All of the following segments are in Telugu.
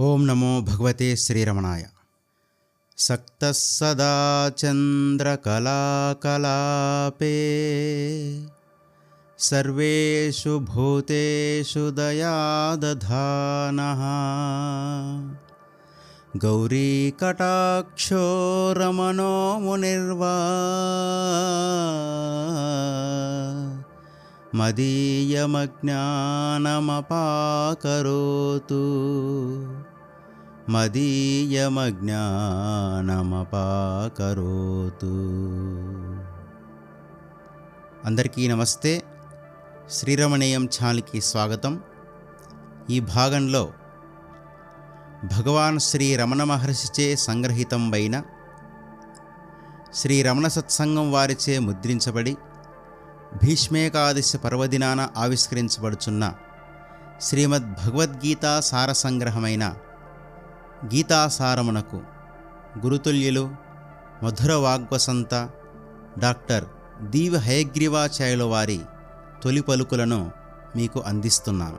ॐ नमो भगवते श्रीरमणाय। सक्तः सदा चन्द्रकलाकलापे सर्वेषु भूतेषु दयादधानः। गौरीकटाक्षो रमणो मुनिर्वा। मदीयमज्ञानमपाकरोतु। మదీయమజ్ఞానమపాకరోతు. అందరికీ నమస్తే. శ్రీరమణీయం ఛానల్కి స్వాగతం. ఈ భాగంలో భగవాన్ శ్రీ రమణ మహర్షిచే సంగ్రహితంబైన శ్రీ రమణ సత్సంగం వారిచే ముద్రించబడి భీష్మేకాదశి పర్వదినాన ఆవిష్కరించబడుచున్న శ్రీమద్ భగవద్గీత సారసంగ్రహమైన గీతాసారమునకు గురుతుల్యులు మధుర వాగ్వసంత డాక్టర్ దీవ హయగ్రీవాచార్యుల వారి తొలి పలుకులను మీకు అందిస్తున్నాను.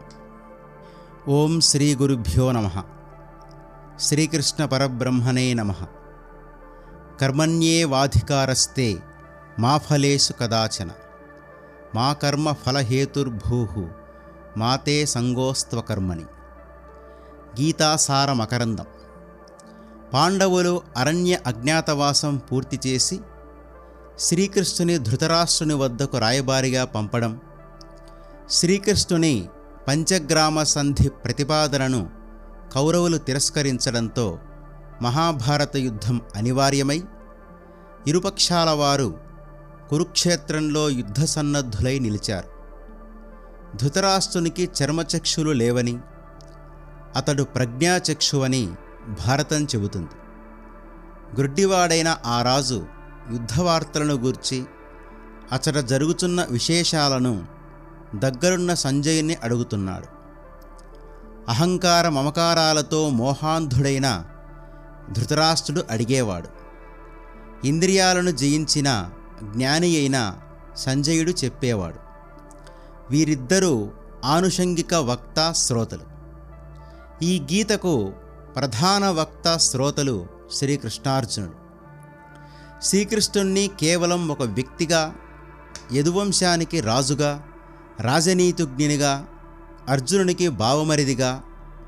ఓం శ్రీ గురుభ్యో నమ. శ్రీకృష్ణ పరబ్రహ్మణే నమ. కర్మణ్యే వాధికారస్తే మా ఫలేషు కదాచన. మా కర్మ ఫలహేతుర్భూ మాతే సంగోస్త్వకర్మణి. గీతాసార మకరందం పాండవులు అరణ్య అజ్ఞాతవాసం పూర్తి చేసి శ్రీకృష్ణుని ధృతరాష్ట్రుని వద్దకు రాయబారిగా పంపడం శ్రీకృష్ణుని పంచగ్రామ సంధి ప్రతిపాదనను కౌరవులు తిరస్కరించడంతో మహాభారత యుద్ధం అనివార్యమై ఇరుపక్షాల వారు కురుక్షేత్రంలో యుద్ధ సన్నద్ధులై నిలిచారు. ధృతరాష్ట్రునికి చర్మచక్షులు లేవని అతడు ప్రజ్ఞాచక్షువని భారతం చెబుతుంది. గ్రుడ్డివాడైన ఆ రాజు యుద్ధవార్తలను గూర్చి అతడ జరుగుతున్న విశేషాలను దగ్గరున్న సంజయుని అడుగుతున్నాడు. అహంకార మమకారాలతో మోహాంధుడైన ధృతరాష్ట్రుడు అడిగేవాడు ఇంద్రియాలను జయించిన జ్ఞాని అయిన సంజయుడు చెప్పేవాడు వీరిద్దరూ ఆనుషంగిక వక్త శ్రోతలు. ఈ గీతకు ప్రధాన వక్త శ్రోతలు శ్రీకృష్ణార్జునుడు. శ్రీకృష్ణుణ్ణి కేవలం ఒక వ్యక్తిగా యదువంశానికి రాజుగా రాజనీతిజ్ఞునిగా అర్జునునికి భావమరిదిగా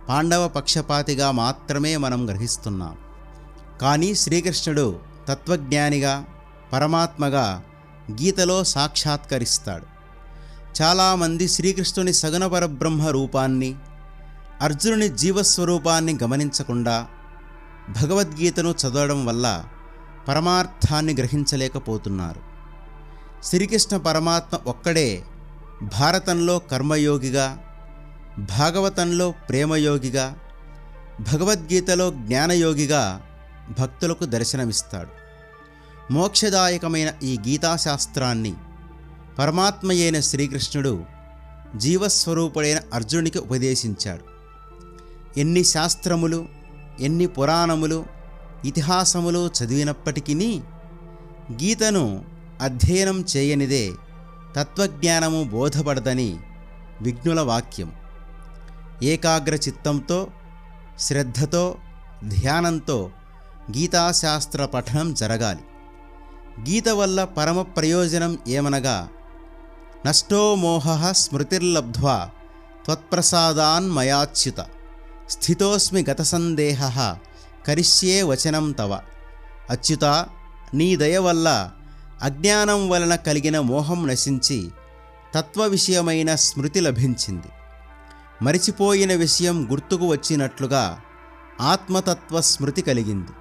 పాండవ పక్షపాతిగా మాత్రమే మనం గ్రహిస్తున్నాం. కానీ శ్రీకృష్ణుడు తత్వజ్ఞానిగా పరమాత్మగా గీతలో సాక్షాత్కరిస్తాడు. చాలామంది శ్రీకృష్ణుని సగుణ పరబ్రహ్మ రూపాన్ని అర్జునుని జీవస్వరూపాన్ని గమనించకుండా భగవద్గీతను చదవడం వల్ల పరమార్థాన్ని గ్రహించలేకపోతున్నారు. శ్రీకృష్ణ పరమాత్మ ఒక్కడే భారతంలో కర్మయోగిగా భాగవతంలో ప్రేమయోగిగా భగవద్గీతలో జ్ఞానయోగిగా భక్తులకు దర్శనమిస్తాడు. మోక్షదాయకమైన ఈ గీతాశాస్త్రాన్ని పరమాత్మయైన శ్రీకృష్ణుడు జీవస్వరూపుడైన అర్జునునికి ఉపదేశించాడు. ఎన్ని శాస్త్రములు ఎన్ని పురాణములు ఇతిహాసములు చదివినప్పటికీ గీతను అధ్యయనం చేయనిదే తత్వజ్ఞానము బోధపడదని విఘ్నుల వాక్యం. ఏకాగ్ర చిత్తంతో శ్రద్ధతో ధ్యానంతో గీతాశాస్త్ర పఠనం జరగాలి. గీత వల్ల పరమ ప్రయోజనం ఏమనగా నష్టోమోహ స్మృతిర్లబ్ధ్వా త్వత్ప్రసాదాన్మయాచ్యుత. స్థితోస్మి గతసందేహ కరిష్యే వచనం తవ అచ్యుత నీ దయ వల్ల అజ్ఞానం వలన కలిగిన మోహం నశించి తత్వ విషయమైన స్మృతి లభించింది. మరిచిపోయిన విషయం గుర్తుకు వచ్చినట్లుగా ఆత్మతత్వ స్మృతి కలిగింది.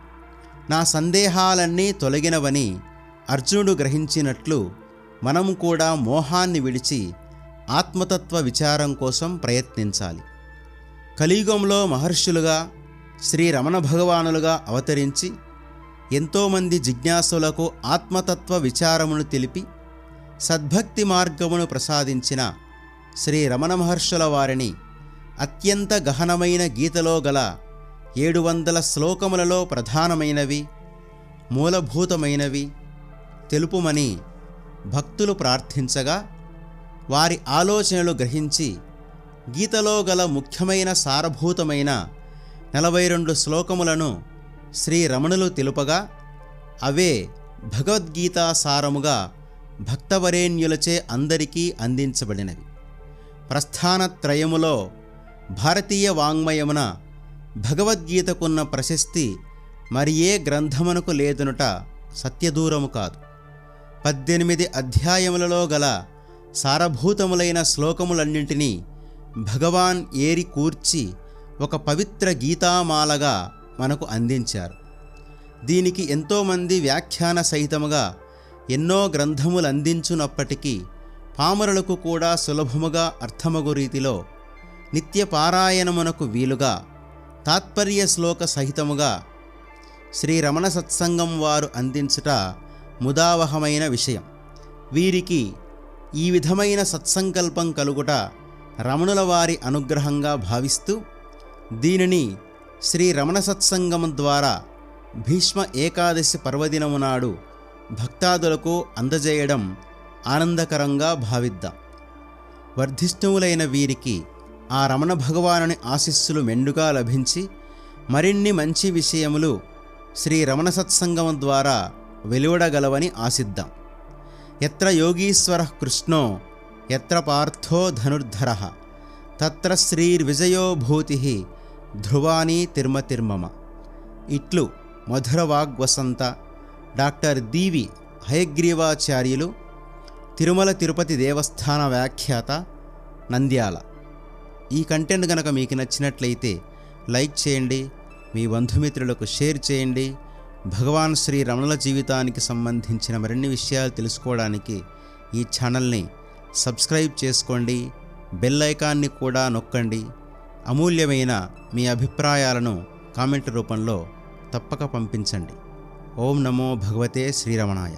నా సందేహాలన్నీ తొలగినవని అర్జునుడు గ్రహించినట్లు మనం కూడా మోహాన్ని విడిచి ఆత్మతత్వ విచారం కోసం ప్రయత్నించాలి. కలియుగంలో మహర్షులుగా శ్రీ రమణ భగవానులుగా అవతరించి ఎంతోమంది జిజ్ఞాసులకు ఆత్మతత్వ విచారమును తెలిపి సద్భక్తి మార్గమును ప్రసాదించిన శ్రీ రమణ మహర్షుల వారిని అత్యంత గహనమైన గీతలో గల ఏడు వందల శ్లోకములలో ప్రధానమైనవి మూలభూతమైనవి తెలుపుమని భక్తులు ప్రార్థించగా వారి ఆలోచనలు గ్రహించి గీతలో గల ముఖ్యమైన సారభూతమైన నలభై రెండు శ్లోకములను శ్రీ రమణులు తెలుపగా అవే భగవద్గీతా సారముగా భక్తవరేణ్యులచే అందరికీ అందించబడినవి. ప్రస్థానత్రయములో భారతీయ వాంగ్మయమున భగవద్గీతకున్న ప్రశస్తి మరి ఏ గ్రంథమునకు లేదనుట సత్యదూరము కాదు. పద్దెనిమిది అధ్యాయములలో గల సారభూతములైన శ్లోకములన్నింటినీ భగవాన్ ఏరి కూర్చి ఒక పవిత్ర గీతామాలగా మనకు అందించారు. దీనికి ఎంతోమంది వ్యాఖ్యాన సహితముగా ఎన్నో గ్రంథములు అందించునప్పటికీ పామరులకు కూడా సులభముగా అర్థమగు రీతిలో నిత్య పారాయణమునకు వీలుగా తాత్పర్య శ్లోక సహితముగా శ్రీ రమణ సత్సంగం వారు అందించుట ముదావహమైన విషయం. వీరికి ఈ విధమైన సత్సంకల్పం కలుగుట రమణుల వారి అనుగ్రహంగా భావిస్తూ దీనిని శ్రీ రమణ సత్సంగం ద్వారా భీష్మ ఏకాదశి పర్వదినము నాడు భక్తాదులకు అందజేయడం ఆనందకరంగా భావిద్దాం. వర్ధిష్ణువులైన వీరికి ఆ రమణ భగవానుని ఆశీస్సులు మెండుగా లభించి మరిన్ని మంచి విషయములు శ్రీ రమణ సత్సంగం ద్వారా వెలువడగలవని ఆశిద్దాం. ఎత్ర యోగీశ్వర కృష్ణో ఎత్ర పార్థో ధనుర్ధర. తత్ర శ్రీర్విజయో భూతి. తిర్మతిర్మమ ఇట్లు మధుర వాగ్వసంత డాక్టర్ దీవి హయగ్రీవాచార్యులు తిరుమల తిరుపతి దేవస్థాన వ్యాఖ్యాత నంద్యాల. ఈ కంటెంట్ కనుక మీకు నచ్చినట్లయితే లైక్ చేయండి మీ బంధుమిత్రులకు షేర్ చేయండి భగవాన్ శ్రీ రమణుల జీవితానికి సంబంధించిన మరిన్ని విషయాలు తెలుసుకోవడానికి ఈ ఛానల్ని సబ్స్క్రైబ్ చేసుకోండి బెల్ ఐకాన్ని కూడా నొక్కండి. అమూల్యమైన మీ అభిప్రాయాలను కామెంట్ రూపంలో తప్పక పంపించండి. ఓం నమో భగవతే శ్రీరమణాయ.